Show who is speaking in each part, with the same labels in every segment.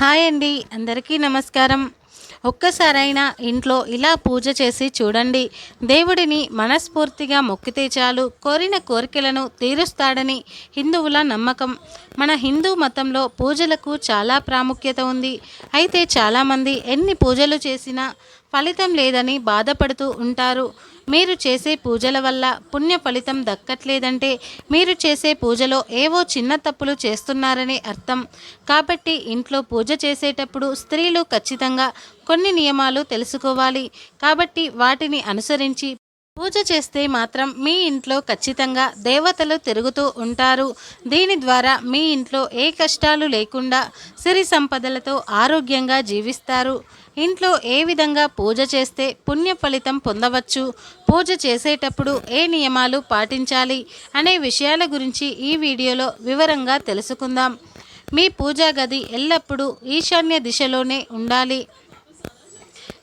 Speaker 1: Hi అండి. అందరికీ నమస్కారం. ఒక్కసారైనా ఇంట్లో ఇలా పూజ చేసి చూడండి. దేవుడిని మనస్ఫూర్తిగా మొక్కితే చాలు కోరిన కోరికలను తీరుస్తాడని హిందువుల నమ్మకం. మన హిందూ మతంలో పూజలకు చాలా ప్రాముఖ్యత ఉంది. అయితే చాలామంది ఎన్ని పూజలు చేసినా ఫలితం లేదని బాధపడుతూ ఉంటారు. మీరు చేసే పూజల వల్ల పుణ్య ఫలితం దక్కట్లేదంటే మీరు చేసే పూజలో ఏవో చిన్న తప్పులు చేస్తున్నారని అర్థం. కాబట్టి ఇంట్లో పూజ చేసేటప్పుడు స్త్రీలు ఖచ్చితంగా కొన్ని నియమాలు తెలుసుకోవాలి. కాబట్టి వాటిని అనుసరించి పూజ చేస్తే మాత్రం మీ ఇంట్లో ఖచ్చితంగా దేవతలు తిరుగుతూ ఉంటారు. దీని ద్వారా మీ ఇంట్లో ఏ కష్టాలు లేకుండా సిరి సంపదలతో ఆరోగ్యంగా జీవిస్తారు. ఇంట్లో ఏ విధంగా పూజ చేస్తే పుణ్య ఫలితం పొందవచ్చు? పూజ చేసేటప్పుడు ఏ నియమాలు పాటించాలి? అనే విషయాల గురించి ఈ వీడియోలో వివరంగా తెలుసుకుందాం. మీ పూజా గది ఎల్లప్పుడూ ఈశాన్య దిశలోనే ఉండాలి.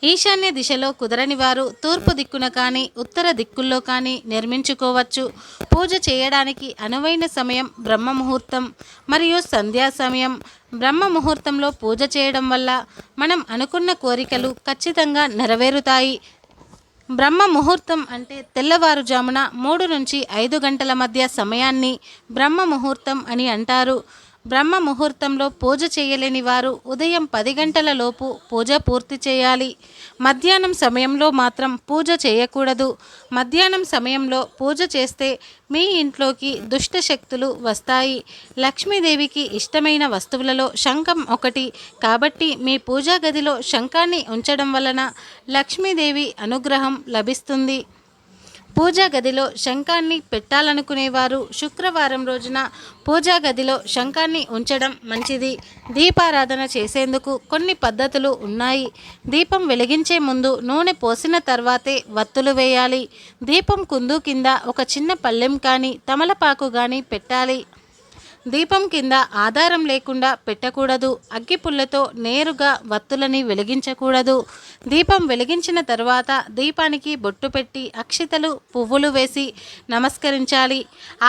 Speaker 1: ఈశాన్య దిశలో కుదరని వారు తూర్పు దిక్కున కానీ ఉత్తర దిక్కుల్లో కానీ నిర్మించుకోవచ్చు. పూజ చేయడానికి అనువైన సమయం బ్రహ్మ ముహూర్తం మరియు సంధ్యా సమయం. బ్రహ్మ ముహూర్తంలో పూజ చేయడం వల్ల మనం అనుకున్న కోరికలు ఖచ్చితంగా నెరవేరుతాయి. బ్రహ్మ ముహూర్తం అంటే తెల్లవారుజామున మూడు నుంచి ఐదు గంటల మధ్య సమయాన్ని బ్రహ్మ ముహూర్తం అని అంటారు. బ్రహ్మ ముహూర్తంలో పూజ చేయలేని వారు ఉదయం పది గంటల లోపు పూజ పూర్తి చేయాలి. మధ్యాహ్నం సమయంలో మాత్రం పూజ చేయకూడదు. మధ్యాహ్నం సమయంలో పూజ చేస్తే మీ ఇంట్లోకి దుష్ట శక్తులు వస్తాయి. లక్ష్మీదేవికి ఇష్టమైన వస్తువులలో శంఖం ఒకటి. కాబట్టి మీ పూజా గదిలో శంఖాన్ని ఉంచడం వలన లక్ష్మీదేవి అనుగ్రహం లభిస్తుంది. పూజా గదిలో శంఖాన్ని పెట్టాలనుకునేవారు శుక్రవారం రోజున పూజా గదిలో శంఖాన్ని ఉంచడం మంచిది. దీపారాధన చేసేందుకు కొన్ని పద్ధతులు ఉన్నాయి. దీపం వెలిగించే ముందు నూనె పోసిన తర్వాతే వత్తులు వేయాలి. దీపం కుందు కింద ఒక చిన్న పళ్ళెం కానీ తమలపాకు కానీ పెట్టాలి. దీపం కింద ఆధారం లేకుండా పెట్టకూడదు. అగ్గిపుల్లతో నేరుగా వత్తులని వెలిగించకూడదు. దీపం వెలిగించిన తర్వాత దీపానికి బొట్టు పెట్టి అక్షితలు పువ్వులు వేసి నమస్కరించాలి.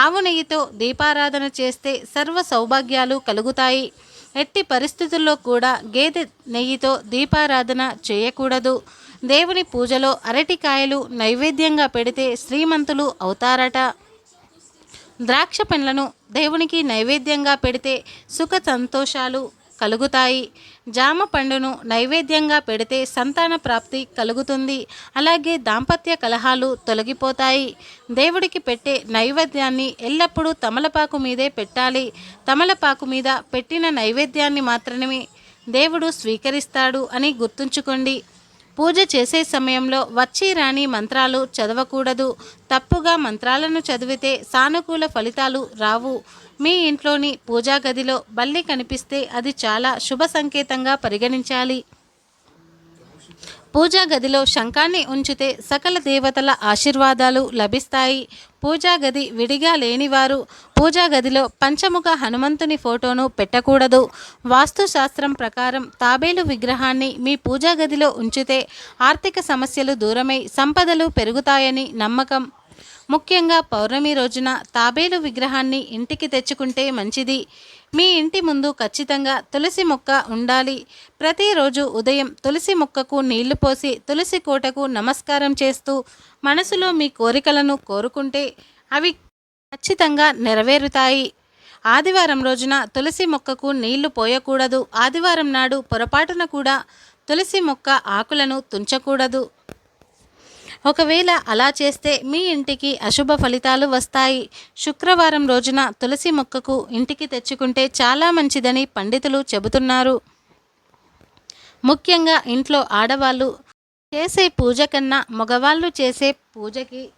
Speaker 1: ఆవు నెయ్యితో దీపారాధన చేస్తే సర్వ సౌభాగ్యాలు కలుగుతాయి. ఎట్టి పరిస్థితుల్లో కూడా గేదె నెయ్యితో దీపారాధన చేయకూడదు. దేవుని పూజలో అరటికాయలు నైవేద్యంగా పెడితే శ్రీమంతులు అవుతారట. ద్రాక్ష పండ్లను దేవునికి నైవేద్యంగా పెడితే సుఖ సంతోషాలు కలుగుతాయి. జామ పండును నైవేద్యంగా పెడితే సంతాన ప్రాప్తి కలుగుతుంది. అలాగే దాంపత్య కలహాలు తొలగిపోతాయి. దేవుడికి పెట్టే నైవేద్యాన్ని ఎల్లప్పుడూ తమలపాకు మీదే పెట్టాలి. తమలపాకు మీద పెట్టిన నైవేద్యాన్ని మాత్రమే దేవుడు స్వీకరిస్తాడు అని గుర్తుంచుకోండి. పూజ చేసే సమయంలో వచ్చి రాని మంత్రాలు చదవకూడదు. తప్పుగా మంత్రాలను చదివితే సానుకూల ఫలితాలు రావు. మీ ఇంట్లోని పూజా గదిలో బల్లి కనిపిస్తే అది చాలా శుభ సంకేతంగా పరిగణించాలి. పూజా గదిలో శంఖాన్ని ఉంచితే సకల దేవతల ఆశీర్వాదాలు లభిస్తాయి. పూజా గది విడిగా లేనివారు పూజా గదిలో పంచముఖ హనుమంతుని ఫోటోను పెట్టకూడదు. వాస్తుశాస్త్రం ప్రకారం తాబేలు విగ్రహాన్ని మీ పూజా గదిలో ఉంచితే ఆర్థిక సమస్యలు దూరమై సంపదలు పెరుగుతాయని నమ్మకం. ముఖ్యంగా పౌర్ణమి రోజున తాబేలు విగ్రహాన్ని ఇంటికి తెచ్చుకుంటే మంచిది. మీ ఇంటి ముందు ఖచ్చితంగా తులసి మొక్క ఉండాలి. ప్రతిరోజు ఉదయం తులసి మొక్కకు నీళ్ళు పోసి తులసి కోటకు నమస్కారం చేస్తూ మనసులో మీ కోరికలను కోరుకుంటే అవి ఖచ్చితంగా నెరవేరుతాయి. ఆదివారం రోజున తులసి మొక్కకు నీళ్ళు పోయకూడదు. ఆదివారం నాడు పొరపాటున కూడా తులసి మొక్క ఆకులను తుంచకూడదు. ఒకవేళ అలా చేస్తే మీ ఇంటికి అశుభ ఫలితాలు వస్తాయి. శుక్రవారం రోజున తులసి మొక్కకు ఇంటికి తెచ్చుకుంటే చాలా మంచిదని పండితులు చెబుతున్నారు. ముఖ్యంగా ఇంట్లో ఆడవాళ్ళు చేసే పూజ కన్నా మగవాళ్ళు చేసే పూజకి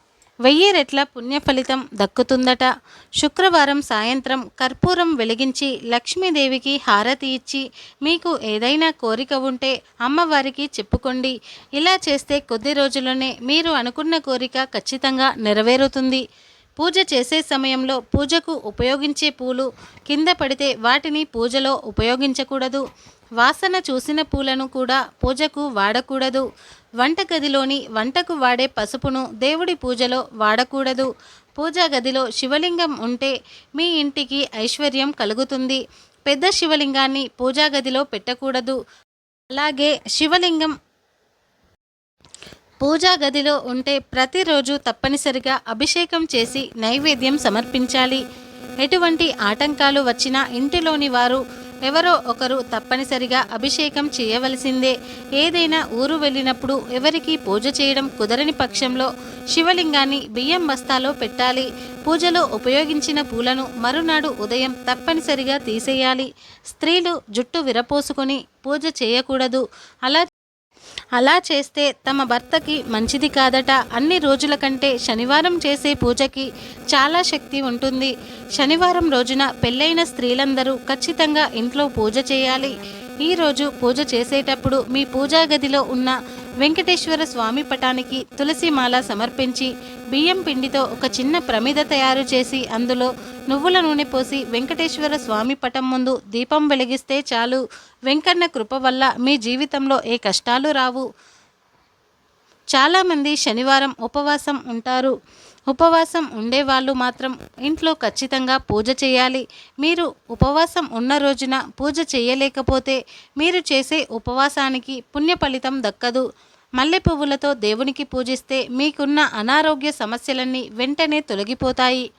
Speaker 1: వెయ్యి రెట్ల పుణ్యఫలితం దక్కుతుందట. శుక్రవారం సాయంత్రం కర్పూరం వెలిగించి లక్ష్మీదేవికి హారతి ఇచ్చి మీకు ఏదైనా కోరిక ఉంటే అమ్మవారికి చెప్పుకోండి. ఇలా చేస్తే కొద్ది రోజుల్లోనే మీరు అనుకున్న కోరిక ఖచ్చితంగా నెరవేరుతుంది. పూజ చేసే సమయంలో పూజకు ఉపయోగించే పూలు కింద పడితే వాటిని పూజలో ఉపయోగించకూడదు. వాసన చూసిన పూలను కూడా పూజకు వాడకూడదు. వంటగదిలోని వంటకు వాడే పసుపును దేవుడి పూజలో వాడకూడదు. పూజా గదిలో శివలింగం ఉంటే మీ ఇంటికి ఐశ్వర్యం కలుగుతుంది. పెద్ద శివలింగాన్ని పూజా గదిలో పెట్టకూడదు. అలాగే శివలింగం పూజా గదిలో ఉంటే ప్రతిరోజు తప్పనిసరిగా అభిషేకం చేసి నైవేద్యం సమర్పించాలి. ఎటువంటి ఆటంకాలు వచ్చినా ఇంటిలోని వారు ఎవరో ఒకరు తప్పనిసరిగా అభిషేకం చేయవలసిందే. ఏదైనా ఊరు వెళ్ళినప్పుడు ఎవరికి పూజ చేయడం కుదరని పక్షంలో శివలింగాన్ని బియ్యం బస్తాలో పెట్టాలి. పూజలో ఉపయోగించిన పూలను మరునాడు ఉదయం తప్పనిసరిగా తీసేయాలి. స్త్రీలు జుట్టు విరపోసుకొని పూజ చేయకూడదు. అలా అలా చేస్తే తమ భర్తకి మంచిది కాదట. అన్ని రోజుల కంటే శనివారం చేసే పూజకి చాలా శక్తి ఉంటుంది. శనివారం రోజున పెళ్ళైన స్త్రీలందరూ ఖచ్చితంగా ఇంట్లో పూజ చేయాలి. ఈరోజు పూజ చేసేటప్పుడు మీ పూజా గదిలో ఉన్న వెంకటేశ్వర స్వామి పటానికి తులసిమాల సమర్పించి బియ్యం పిండితో ఒక చిన్న ప్రమిద తయారు చేసి అందులో నువ్వుల నూనె పోసి వెంకటేశ్వర స్వామి పటం ముందు దీపం వెలిగిస్తే చాలు. వెంకన్న కృప వల్ల మీ జీవితంలో ఏ కష్టాలు రావు. చాలామంది శనివారం ఉపవాసం ఉంటారు. ఉపవాసం ఉండేవాళ్ళు మాత్రం ఇంట్లో ఖచ్చితంగా పూజ చేయాలి. మీరు ఉపవాసం ఉన్న రోజున పూజ చేయలేకపోతే మీరు చేసే ఉపవాసానికి పుణ్య ఫలితం దక్కదు. మల్లె పువ్వులతో దేవునికి పూజిస్తే మీకున్న అనారోగ్య సమస్యలన్నీ వెంటనే తొలగిపోతాయి.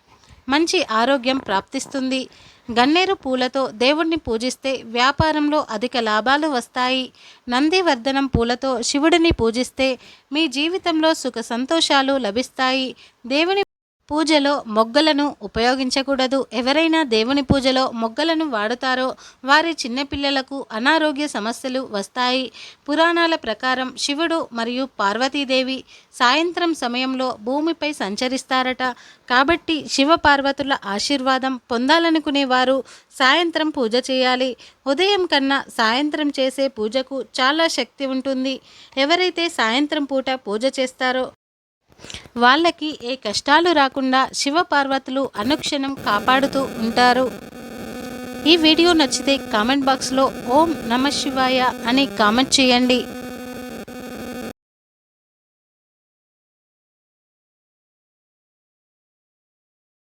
Speaker 1: మంచి ఆరోగ్యం ప్రాప్తిస్తుంది. గన్నేరు పూలతో దేవుణ్ణి పూజిస్తే వ్యాపారంలో అధిక లాభాలు వస్తాయి. నందివర్ధనం పూలతో శివుడిని పూజిస్తే మీ జీవితంలో సుఖ సంతోషాలు లభిస్తాయి. దేవుని పూజలో మొగ్గలను ఉపయోగించకూడదు. ఎవరైనా దేవుని పూజలో మొగ్గలను వాడుతారో వారి చిన్నపిల్లలకు అనారోగ్య సమస్యలు వస్తాయి. పురాణాల ప్రకారం శివుడు మరియు పార్వతీదేవి సాయంత్రం సమయంలో భూమిపై సంచరిస్తారట. కాబట్టి శివ పార్వతుల ఆశీర్వాదం పొందాలనుకునేవారు సాయంత్రం పూజ చేయాలి. ఉదయం కన్నా సాయంత్రం చేసే పూజకు చాలా శక్తి ఉంటుంది. ఎవరైతే సాయంత్రం పూట పూజ చేస్తారో వాళ్ళకి ఏ కష్టాలు రాకుండా శివపార్వతులు అనుక్షణం కాపాడుతూ ఉంటారు. ఈ వీడియో నచ్చితే కామెంట్ బాక్స్లో ఓం నమ శివాయ అని కామెంట్ చేయండి.